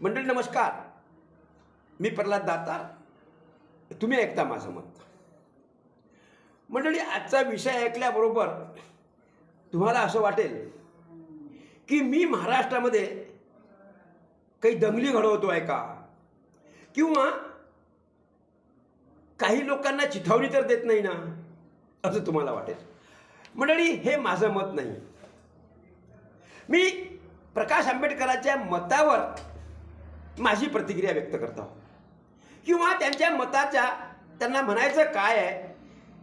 मंडळी नमस्कार. मी प्रल्हाद दातार. तुम्ही ऐकता माझं मत. मंडळी आजचा विषय ऐकल्याबरोबर तुम्हाला असं वाटेल की मी महाराष्ट्रामध्ये काही दंगली घडवतो आहे का? किंवा काही लोकांना चिथावणी तर देत नाही ना? असं तुम्हाला वाटेल. मंडळी हे माझं मत नाही. मी प्रकाश आंबेडकरांच्या मतावर माझी प्रतिक्रिया व्यक्त करतो. किंवा त्यांच्या मताच्या त्यांना म्हणायचं काय आहे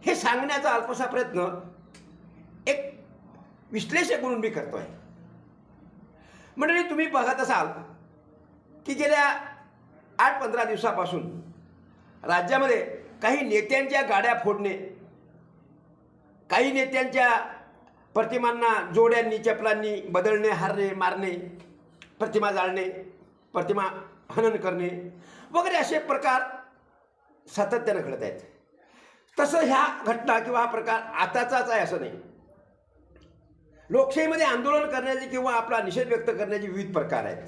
हे सांगण्याचा अल्पसा प्रयत्न एक विश्लेषक म्हणून मी करतो आहे मंडळी तुम्ही बघत असाल की गेल्या आठ पंधरा दिवसापासून राज्यामध्ये काही नेत्यांच्या गाड्या फोडणे काही नेत्यांच्या प्रतिमांना जोड्यांनी चपलांनी बदलणे हारणे मारणे प्रतिमा जाळणे प्रतिमा हनन करणे वगैरे असे प्रकार सातत्यानं घडत आहेत. तसं ह्या घटना किंवा हा प्रकार आताचाच आहे असं नाही. लोकशाहीमध्ये आंदोलन करण्याचे किंवा आपला निषेध व्यक्त करण्याचे विविध प्रकार आहेत.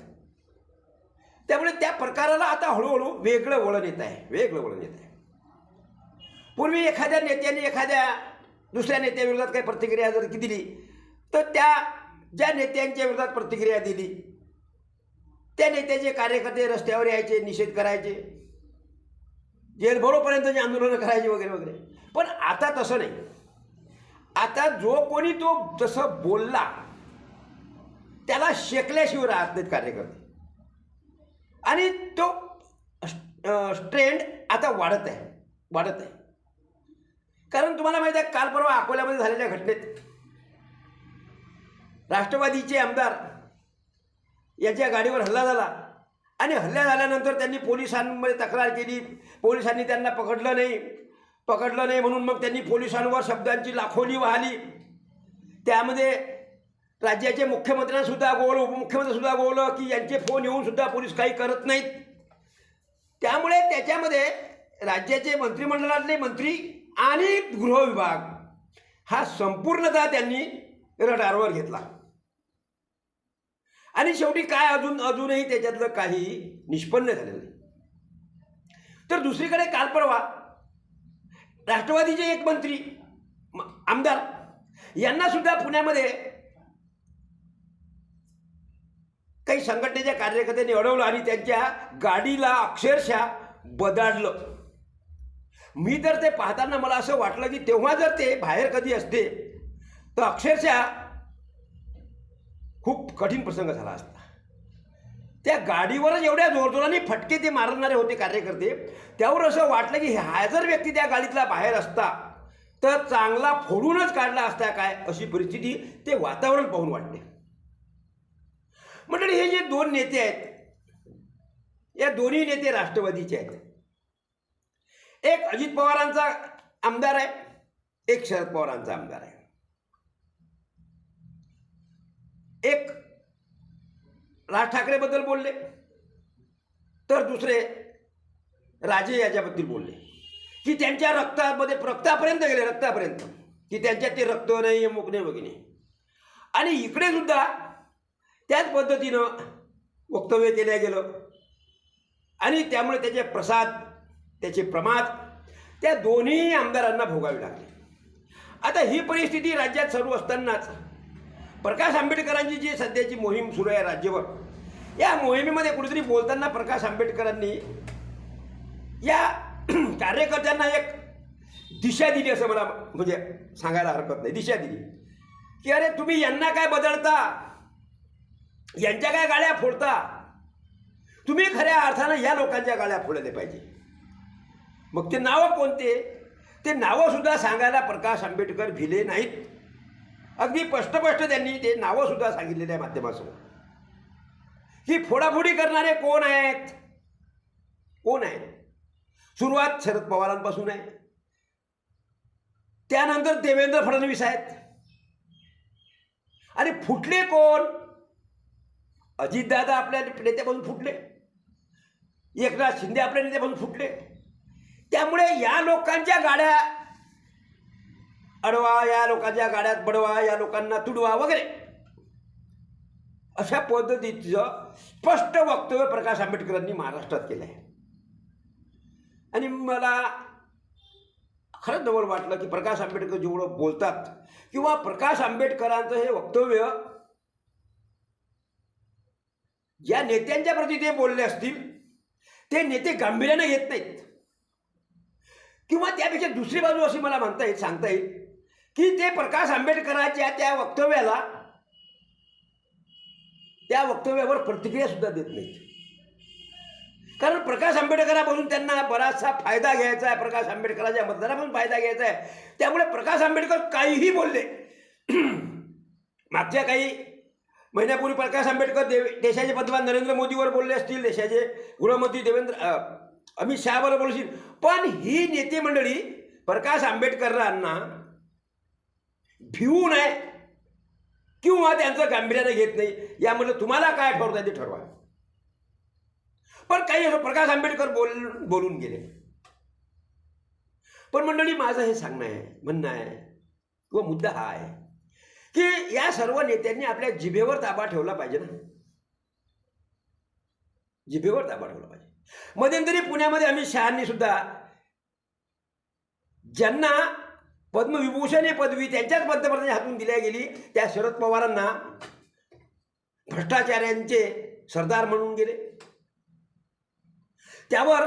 त्यामुळे त्या प्रकाराला आता हळूहळू वेगळं वळण येत आहे वेगळं वळण येत आहे. पूर्वी एखाद्या नेत्याने एखाद्या दुसऱ्या नेत्याविरोधात काही प्रतिक्रिया जर दिली तर त्या ज्या नेत्यांच्या विरोधात प्रतिक्रिया दिली त्या नेत्याचे कार्यकर्ते रस्त्यावर यायचे निषेध करायचे जेलभरोपर्यंतचे आंदोलनं करायचे वगैरे वगैरे. पण आता तसं नाही. आता जो कोणी तो जसं बोलला त्याला शेकल्याशिवाय राहत नाहीत कार्यकर्ते. आणि तो ट्रेंड आता वाढत आहे वाढत आहे. कारण तुम्हाला माहिती आहे काल परवा अकोल्यामध्ये झालेल्या घटनेत राष्ट्रवादीचे आमदार याच्या गाडीवर हल्ला झाला. आणि हल्ला झाल्यानंतर त्यांनी पोलिसांमध्ये तक्रार केली. पोलिसांनी त्यांना पकडलं नाही. पकडलं नाही म्हणून मग त्यांनी पोलिसांवर शब्दांची लाखोली वाहली. त्यामध्ये राज्याचे मुख्यमंत्र्यांसुद्धा गोवलं उपमुख्यमंत्र्यांसुद्धा गोवलं की यांचे फोन येऊनसुद्धा पोलीस काही करत नाहीत. त्यामुळे त्याच्यामध्ये राज्याचे मंत्रिमंडळातले मंत्री आणि गृह विभाग हा संपूर्णतः त्यांनी रडारवर घेतला. आणि शेवटी काय अजून अजूनही त्याच्यातलं काही निष्पन्न झालेलं नाही. तर दुसरीकडे काल परवा राष्ट्रवादीचे एक मंत्री आमदार यांना सुद्धा पुण्यामध्ये काही संघटनेच्या कार्यकर्त्यांनी अडवलं आणि त्यांच्या गाडीला अक्षरशः बदाडलं. मी तर ते पाहताना मला असं वाटलं की तेव्हा जर ते बाहेर कधी असते तर अक्षरशः खूप कठीण प्रसंग झाला असता. त्या गाडीवरच एवढ्या जोरजोराने फटके ते मारणारे होते कार्यकर्ते. त्यावर असं वाटलं की हा जर व्यक्ती त्या गाडीतला बाहेर असता तर चांगला फोडूनच काढला असता काय अशी परिस्थिती ते वातावरण पाहून वाटते मंडळी हे जे दोन नेते आहेत या दोन्ही नेते राष्ट्रवादीचे आहेत. एक अजित पवारांचा आमदार आहे एक शरद पवारांचा आमदार आहे. एक राज ठाकरेबद्दल बोलले तर दुसरे राजे याच्याबद्दल बोलले. की त्यांच्या रक्तामध्ये रक्तापर्यंत गेले रक्तापर्यंत. की त्यांच्यात ते रक्त नाही अमुक नाही वगैरे आणि इकडे सुद्धा त्याच पद्धतीनं वक्तव्य केलं गेलं. आणि त्यामुळे त्याचे प्रसाद त्याचे प्रमाद त्या दोन्ही आमदारांना भोगावे लागले. आता ही परिस्थिती राज्यात सर्व असतानाच प्रकाश आंबेडकरांची जी सध्याची मोहीम सुरू आहे राज्यभर या मोहिमेमध्ये कुठेतरी बोलताना प्रकाश आंबेडकरांनी या कार्यकर्त्यांना एक दिशा दिली असं मला म्हणजे सांगायला हरकत नाही दिशा दिली. की अरे तुम्ही यांना काय बदलता? यांच्या काय गाड्या फोडता? तुम्ही खऱ्या अर्थानं या लोकांच्या गाड्या फोडल्या पाहिजे. मग ते नावं कोणते? ते नावंसुद्धा सांगायला प्रकाश आंबेडकर भिले नाहीत. अगदी स्पष्टपष्ट त्यांनी ते नावं सुद्धा सांगितलेले आहे माध्यमासमोर. ही फोडाफोडी करणारे कोण आहेत? कोण आहेत? सुरुवात शरद पवारांपासून आहे. त्यानंतर देवेंद्र फडणवीस आहेत. आणि फुटले कोण? अजितदादा आपल्या नेत्यापासून फुटले. एकनाथ शिंदे आपल्या नेत्यापासून फुटले. त्यामुळे या लोकांच्या गाड्या अडवा या लोकांच्या गाड्यात बडवा या लोकांना तुडवा वगैरे. अशा पद्धतीचं स्पष्ट वक्तव्य प्रकाश आंबेडकरांनी महाराष्ट्रात केलं आहे आणि मला खरंच जवळ वाटलं की प्रकाश आंबेडकर जेवढं बोलतात किंवा प्रकाश आंबेडकरांचं हे वक्तव्य ज्या नेत्यांच्या प्रती ते बोलले असतील ते नेते गांभीर्यानं घेत नाहीत. किंवा त्यापेक्षा दुसरी बाजू अशी मला म्हणता येईल सांगता येईल की ते प्रकाश आंबेडकरांच्या त्या वक्तव्याला त्या वक्तव्यावर प्रतिक्रिया सुद्धा देत नाहीत. कारण प्रकाश आंबेडकरापासून त्यांना बराचसा फायदा घ्यायचा आहे प्रकाश आंबेडकराच्या मतदारापासून फायदा घ्यायचा आहे. त्यामुळे प्रकाश आंबेडकर काहीही बोलले. मागच्या काही महिन्यापूर्वी प्रकाश आंबेडकर देव देशाचे पंतप्रधान नरेंद्र मोदीवर बोलले असतील देशाचे गृहमंत्री देवेंद्र अमित शहावर बोलशील. पण ही नेते मंडळी प्रकाश आंबेडकरांना भिवू नये किंवा त्यांचं गांभीर्याने घेत नाही. यामध्ये तुम्हाला काय ठरवता ते ठरवा. पण काही असं प्रकाश आंबेडकर बोल बोलून गेले. पण मंडळी माझं हे सांगणं आहे म्हणणं आहे किंवा मुद्दा हा आहे की या सर्व नेत्यांनी आपल्या जिभेवर ताबा ठेवला पाहिजे ना. जिभेवर ताबा ठेवला पाहिजे. मध्यंतरी पुण्यामध्ये अमित शहानी सुद्धा ज्यांना पद्मविभूषण ही पदवी त्यांच्याच पंतप्रधानाच्या हातून दिल्या गेली. त्या शरद पवारांना भ्रष्टाचार्यांचे सरदार म्हणून गेले. त्यावर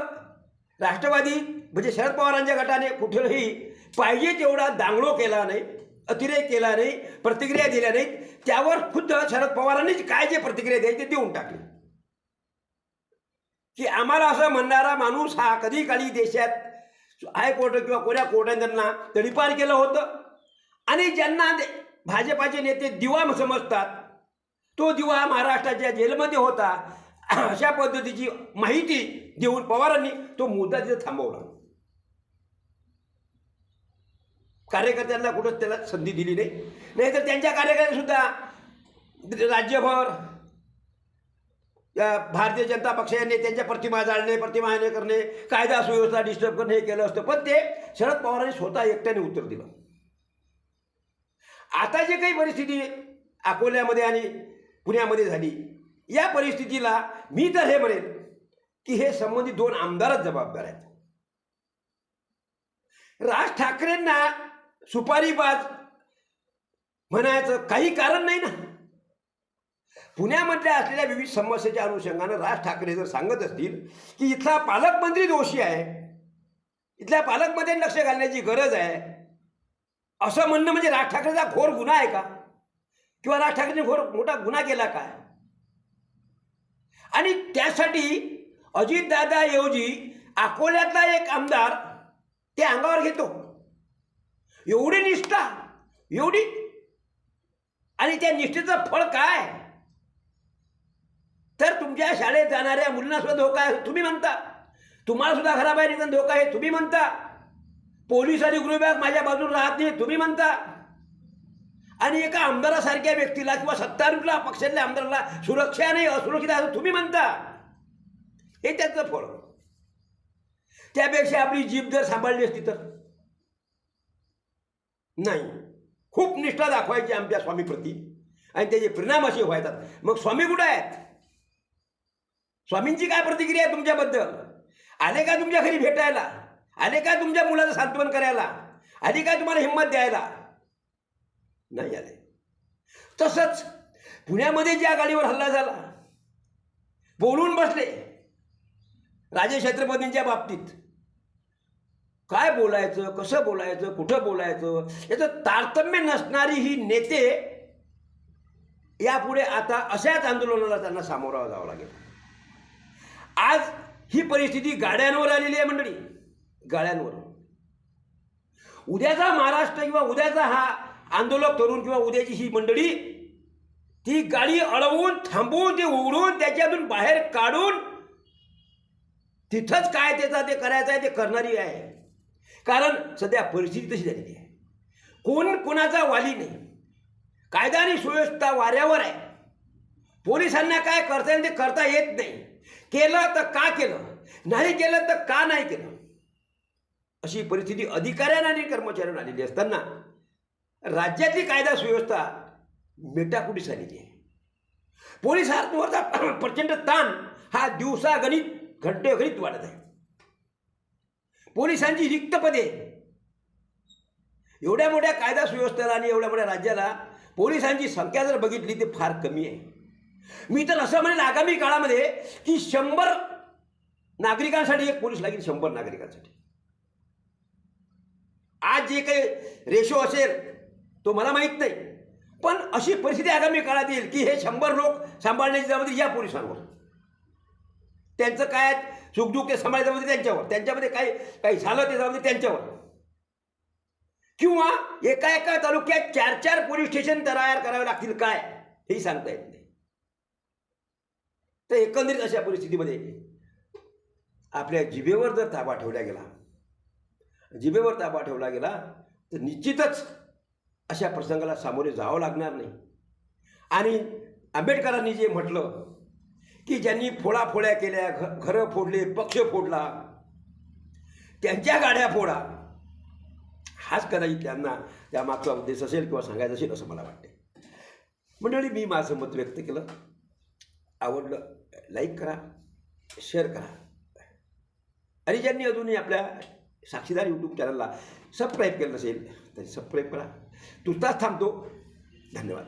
राष्ट्रवादी म्हणजे शरद पवारांच्या गटाने कुठेही पाहिजे तेवढा दांगडो केला नाही अतिरेक केला नाही प्रतिक्रिया दिल्या नाहीत. त्यावर खुद्द शरद पवारांनीच काय जे प्रतिक्रिया द्यायची ते देऊन टाकली. की आम्हाला असं म्हणणारा माणूस हा कधी काळी देशात हायकोर्ट किंवा कोण्या कोर्टाने त्यांना तडीपार केलं होतं. आणि ज्यांना ते- भाजपाचे नेते दिवा समजतात तो दिवा महाराष्ट्राच्या जेलमध्ये होता. अशा पद्धतीची माहिती देऊन पवारांनी तो मुद्दा तिथे थांबवला. कार्यकर्त्यांना कुठंच त्याला संधी दिली नाही. नाहीतर त्यांच्या कार्यकर्त्यांनी सुद्धा राज्यभर भारतीय जनता पक्षाने त्यांच्या प्रतिमा जाळणे प्रतिमा हे करणे कायदा सुव्यवस्था डिस्टर्ब करणे हे केलं असतं. पण ते शरद पवारांनी स्वतः एकट्याने उत्तर दिलं. आता जे काही परिस्थिती अकोल्यामध्ये आणि पुण्यामध्ये झाली या परिस्थितीला मी तर हे म्हणेन की हे संबंधित दोन आमदारच जबाबदार आहेत. राज ठाकरेंना सुपारीबाज म्हणायचं काही कारण नाही ना. पुण्यामधल्या असलेल्या विविध समस्येच्या अनुषंगानं राज ठाकरे जर सांगत असतील की इथला पालकमंत्री दोषी आहे इथल्या पालकमध्ये लक्ष घालण्याची गरज आहे असं म्हणणं म्हणजे राज ठाकरेचा घोर गुन्हा आहे का? किंवा राज ठाकरेने घोर मोठा गुन्हा केला काय? आणि त्यासाठी अजितदादाऐवजी अकोल्यातला एक आमदार ते अंगावर घेतो. एवढी निष्ठा एवढी आणि त्या निष्ठेचं फळ काय? तुमच्या शाळेत जाणाऱ्या मुलींना सुद्धा धोका आहे तुम्ही म्हणता. तुम्हाला सुद्धा घराबाहेर निघून धोका आहे तुम्ही म्हणता. पोलीस आणि गृहविभाग माझ्या बाजूला राहत नाही तुम्ही म्हणता. आणि एका आमदारासारख्या व्यक्तीला किंवा सत्तारूढला पक्षातल्या आमदाराला सुरक्षा नाही असुरक्षित आहे तुम्ही म्हणता. हे त्याचं फळ. त्यापेक्षा आपली जीभ जर सांभाळली असती तर? नाही. खूप निष्ठा दाखवायची आमच्या स्वामीप्रती. आणि त्याचे परिणाम असे व्हायतात. मग स्वामी कुठं आहेत? स्वामींची काय प्रतिक्रिया आहे तुमच्याबद्दल? आले का तुमच्या घरी भेटायला? आले का तुमच्या मुलाचं सांत्वन करायला? आली काय तुम्हाला हिंमत द्यायला? नाही आले. तसंच पुण्यामध्ये ज्या गाडीवर हल्ला झाला बोलून बसले राजे छत्रपतींच्या बाबतीत. काय बोलायचं कसं बोलायचं कुठं बोलायचं याचं तारतम्य नसणारी ही नेते यापुढे आता अशाच आंदोलनाला त्यांना सामोरावं जावं लागेल. आज ही परिस्थिती गाड्यांवर आलेली आहे मंडळी. गाड्यांवर. उद्याचा महाराष्ट्र किंवा उद्याचा हा आंदोलक तरुण किंवा उद्याची ही मंडळी ती गाडी अडवून थांबवून ती उघडून त्याच्यातून बाहेर काढून तिथंच काय त्याचा ते करायचं आहे ते करणारी आहे. कारण सध्या परिस्थिती तशी झालेली आहे. कोण कोणाचा वाली नाही. कायदा आणि सुव्यवस्था वाऱ्यावर आहे. पोलिसांना काय करता येईल ते करता येत नाही. केलं तर का केलं? नाही केलं तर का नाही केलं? अशी परिस्थिती अधिकाऱ्यांना आणि कर्मचाऱ्यांना आलेली असताना राज्यातली कायदा सुव्यवस्था मेटाकुटीस आलेली आहे. पोलिसांवरचा प्रचंड ताण हा दिवसागणित घंटेगणित वाढत आहे. पोलिसांची रिक्त पदे. एवढ्या मोठ्या कायदा सुव्यवस्थेला आणि एवढ्या मोठ्या राज्याला पोलिसांची संख्या जर बघितली ती फार कमी आहे. मी तर असं म्हणेन आगामी काळामध्ये की शंभर नागरिकांसाठी एक पोलीस लागेल शंभर नागरिकांसाठी. आज जे काही रेशो असेल तो मला माहीत नाही. पण अशी परिस्थिती आगामी काळात येईल की हे शंभर लोक सांभाळण्याची जबाबदारी या पोलिसांवर. त्यांचं काय सुखदुःख ते सांभाळायचं जबाबदारी त्यांच्यावर. त्यांच्यामध्ये काही काही झालं ते जबाबदारी त्यांच्यावर. किंवा एका एका तालुक्यात चार चार पोलीस स्टेशन तयार करावे लागतील काय हेही सांगता येत नाही. तर एकंदरीत अशा परिस्थितीमध्ये आपल्या जिभेवर जर ताबा ठेवला गेला जिभेवर ताबा ठेवला गेला तर निश्चितच अशा प्रसंगाला सामोरे जावं लागणार नाही. आणि आंबेडकरांनी जे म्हटलं की ज्यांनी फोडाफोड्या केल्या घ घरं फोडले पक्ष फोडला त्यांच्या गाड्या फोडा हाच कदाचित त्यांना त्यामागचा उद्देश असेल किंवा सांगायचं असेल असं मला वाटते मंडळी मी माझं मत व्यक्त केलं. आवडलं. लाईक करा शेअर करा. आणि ज्यांनी अजूनही आपल्या साक्षीदार यूट्यूब चॅनलला सबस्क्राईब केलं नसेल तरी सबस्क्राईब करा. तुर्तास थांबतो. धन्यवाद.